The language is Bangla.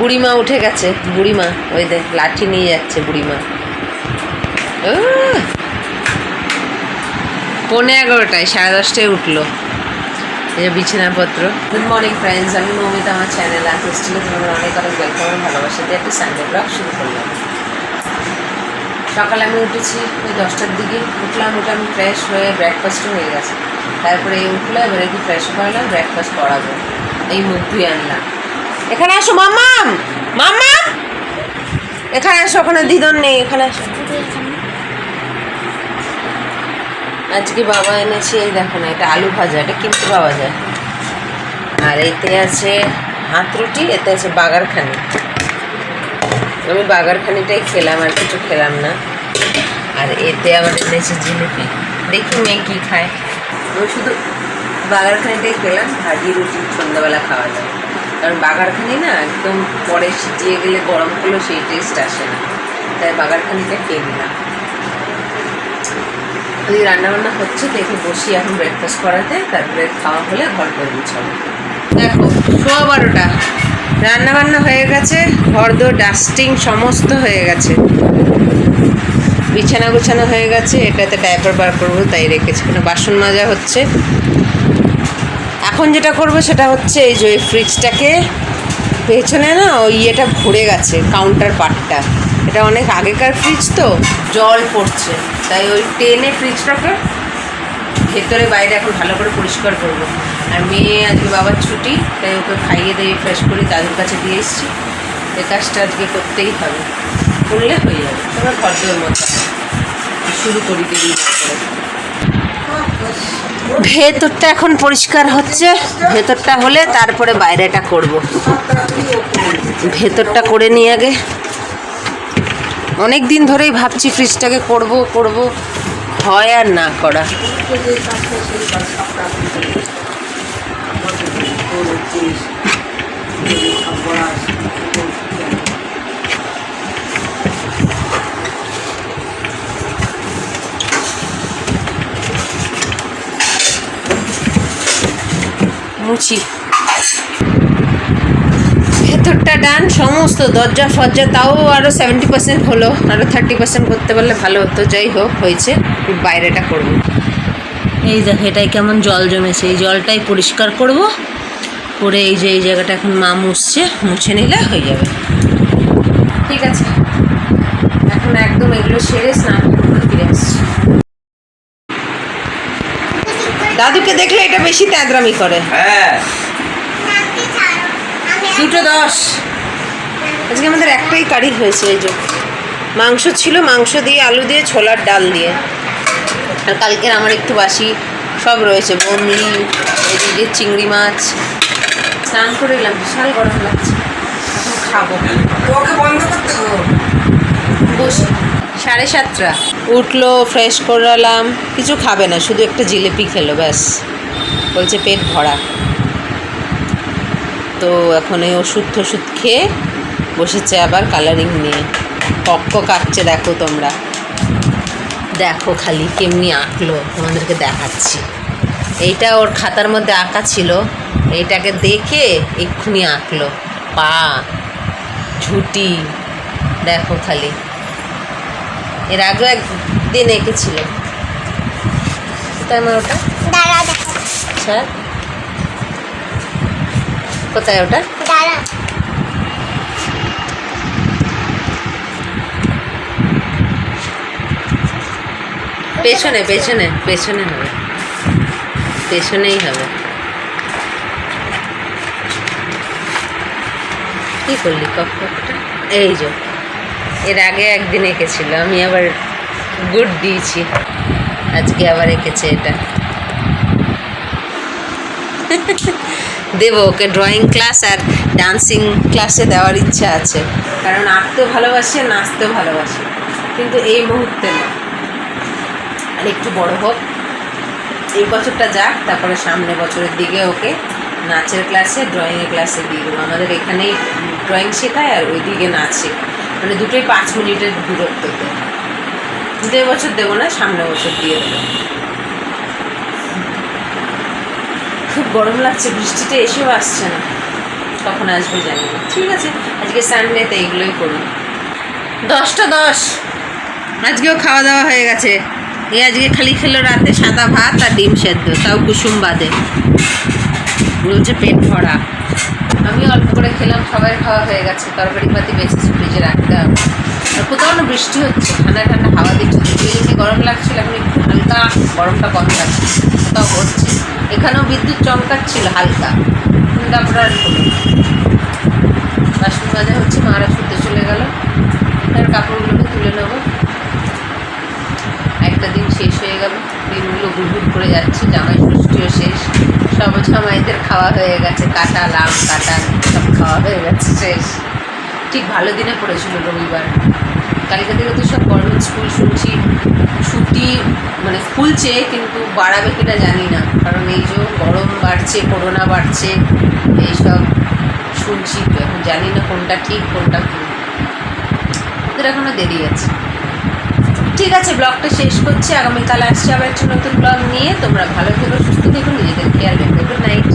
বুড়িমা উঠে গেছে, বুড়িমা, ওই দেখ, লাঠি নিয়ে যাচ্ছে বুড়িমা! পৌনে এগারোটায়, সাড়ে দশটায় উঠল। এই যে বিছানাপত্র। গুড মর্নিং ফ্রেন্ডস আমি মৌমিতা, আমার চ্যানেল আর হোস্টেলে তোমাদের অনেক অনেক ওয়েলকাম এবং ভালোবাসা দিয়ে একটা সানডে ব্লগ শুরু করলাম। সকালে আমি উঠেছি, ওই দশটার দিকে। উঠলাম, উঠে আমি ফ্রেশ হয়ে ব্রেকফাস্টও হয়ে গেছে। তারপরে উঠল, এবার একটু ফ্রেশ করালাম ব্রেকফাস্ট করাবো এই মুখ ধুয়ে আনলাম। এখানে আসো, মাম্মাম! মাম্মাম! এখানে আসো, ওখানে দিদন নেই, এখানে আসো। আজকে বাবা এনেছে, এই দেখো না, এটা আলু ভাজা, এটা কিনতে পাওয়া যায়। আর এতে আছে হাত রুটি, এতে আছে বাগারখানি। আমি বাগারখানিটাই খেলাম, আর কিছু খেলাম না। আর এতে আবার এনেছে জিলিপি। দেখি মেয়ে কী খায়। আমি শুধু বাগারখানিটাই খেলাম, ভাজি রুটি, সন্ধ্যাবেলা খাওয়া যায়। কারণ বাগারখানি না একদম পরে সিটিয়ে গেলে গরম করলেও সেই টেস্ট আসে না। তাই বাগারখানিটা খেয়ে নিলাম। ওই রান্নাবান্না হচ্ছে, দেখে বসি এখন ব্রেকফাস্ট করাতে, তারপরে খাওয়া হলে ঘর করে গুছাবো দেখো, সোয়া বারোটা। রান্নাবান্না হয়ে গেছে ঘর দো ডাস্টিং সমস্ত হয়ে গেছে। বিছানা গুছানো হয়ে গেছে, এটাতে ডাইপার বার করব, তাই রেখেছি। কোনো বাসন মাজা হচ্ছে। এখন যেটা করব সেটা হচ্ছে এই যে ওই ফ্রিজটাকে পেছনে না ওই ইয়েটা ভরে গেছে কাউন্টার পার্টটা এটা অনেক আগেকার ফ্রিজ তো, জল পড়ছে। তাই ওই টেনে ফ্রিজটাকে ভেতরে, বাইরে এখন ভালো করে পরিষ্কার করব। আর মেয়ে আজকে বাবার ছুটি, তাই ওকে খাইয়ে দিয়ে ফ্রেশ করি দাদুর কাছে দিয়ে এসেছি। এই কাজটা আজকে করতেই হবে। করলে হয়ে যাবে। তোমার ভদ্রের মতো শুরু করি দিদি ভেতরটা এখন পরিষ্কার হচ্ছে। ভেতরটা হলে তারপরে বাইরেটা করব। ভেতরটা করে নিয়ে আগে। অনেক দিন ধরেই ভাবছি ফ্রিজটাকে করব করব। হয় আর না করা। মুছি। ভেতরটা ডান সমস্ত দরজা ফরজা তাও আরও সেভেন্টি পার্সেন্ট হলো আরও থার্টি পার্সেন্ট করতে পারলে ভালো হতো যাই হোক হয়েছে বাইরেটা করব। এই দেখ এটাই কেমন জল জমেছে এই জলটাই পরিষ্কার করব করে এই যে এই জায়গাটা এখন মা মুছছে মুছে নিলে হয়ে যাবে। ঠিক আছে। এখন একদম এগুলো সেরে স্নান করে ফিরে আসছি। দাদুকে দেখলে এটা বেশি ত্যাদ্রামি করে। হ্যাঁ। দুটো দশ। আজকে আমাদের একটাই কারি হয়েছে এই যে। মাংস ছিল মাংস দিয়ে আলু দিয়ে ছোলার ডাল দিয়ে। আর কালকের আমার একটু বাসি সব রয়েছে বমলি এদিকে চিংড়ি মাছ। স্নান করে এলাম বিশাল গরম লাগছে। এখন খাব। ওকে বন্ধ সাড়ে সাতটা। উঠল ফ্রেশ করালাম, কিছু খাবে না, শুধু একটা জিলিপি খেলো, ব্যাস। বলছে পেট ভরা। তো এখন এই ওষুধ টষুধ খেয়ে বসেছে আবার কালারিং নিয়ে। পক্ক কাটছে, দেখো তোমরা। দেখো খালি কেমনি আঁকলো, তোমাদেরকে দেখাচ্ছি। এইটা ওর খাতার মধ্যে আঁকা ছিল। এইটাকে দেখে এক্ষুনি আঁকলো। পা, ঝুটি, দেখো খালি। এর আগেও একদিন এঁকেছিল। কোথায় আমার ওটা? দেখো। আচ্ছা। কোথায় ওটা? পেছনে পেছনে পেছনে হবে। পেছনেই হবে। কি করলি কক্ষটা এই যে। এর আগে একদিন এঁকেছিল, আমি আবার গুড দিয়েছি। আজকে আবার এঁকেছে এটা। দেবো ওকে ড্রয়িং ক্লাস আর ডান্সিং ক্লাসে দেওয়ার ইচ্ছা আছে। কারণ আঁকতেও ভালোবাসে নাচতেও ভালোবাসে। কিন্তু এই মুহূর্তে না। আর একটু বড় হোক। এই বছরটা যাক, তারপরে সামনে বছরের দিকে ওকে নাচের ক্লাসে ড্রয়িংয়ের ক্লাসে দিয়ে দেবো। আমাদের এখানেই ড্রয়িং শেখায় আর ওইদিকে নাচ। শেখায় মানে দুটোই পাঁচ মিনিটের দূরত্বতে কিন্তু বছর দেবো না, সামনে বছর দিয়ে দেবো। খুব গরম লাগছে বৃষ্টিটা এসেও আসছে না। কখন আসবে জানি না। ঠিক আছে, আজকে সানডেতে এইগুলোই করুন দশটা দশ। আজকেও খাওয়া দাওয়া হয়ে গেছে। এ আজকে খালি খেলো রাতে সাদা ভাত আর ডিম সেদ্ধ, তাও কুসুম বাদে। বলছে পেট ভরা। করে খেলাম, সবাই খাওয়া হয়ে গেছে, তরকারি পাতি বেঁচেছে ফ্রিজে রাখতে হবে। আর কোথাও না বৃষ্টি হচ্ছে, ঠান্ডা ঠান্ডা হাওয়া দিচ্ছে দুপুরে গরম লাগছিল, এখন একটু হালকা গরমটা কম লাগছে, কোথাও হচ্ছে। এখানেও বিদ্যুৎ চমকাচ্ছিল হালকা তারপর আর। বাসন মাজা হচ্ছে মারা শুতে চলে গেল। তার কাপড়গুলোকে তুলে নেব। একটা দিন শেষ হয়ে গেল, দিনগুলো গুড়গুড় করে যাচ্ছে, জামাই ষষ্ঠীও শেষ। সব জামাইদের খাওয়া হয়ে গেছে, কাটা, লাউ, কাটা সব খাওয়া হয়ে গেছে, শেষ। ঠিক ভালো দিনে পড়েছিল রবিবার। কালকে থেকে তো সব গভর্নমেন্ট স্কুল শুনছি, ছুটি মানে খুলছে কিন্তু বাড়াবে কিনা জানি না। কারণ এই যে গরম বাড়ছে করোনা বাড়ছে এইসব শুনছি, এখন জানি না কোনটা ঠিক, কোনটা ভুল। ওদের এখনও দেরি আছে। ঠিক আছে, ব্লগটা শেষ করছি। আগামীকাল আসছি আবার একটু নতুন ব্লগ নিয়ে। তোমরা ভালো থেকো, সুস্থ থেকো, নিজেদের খেয়াল রাখবে গুড নাইট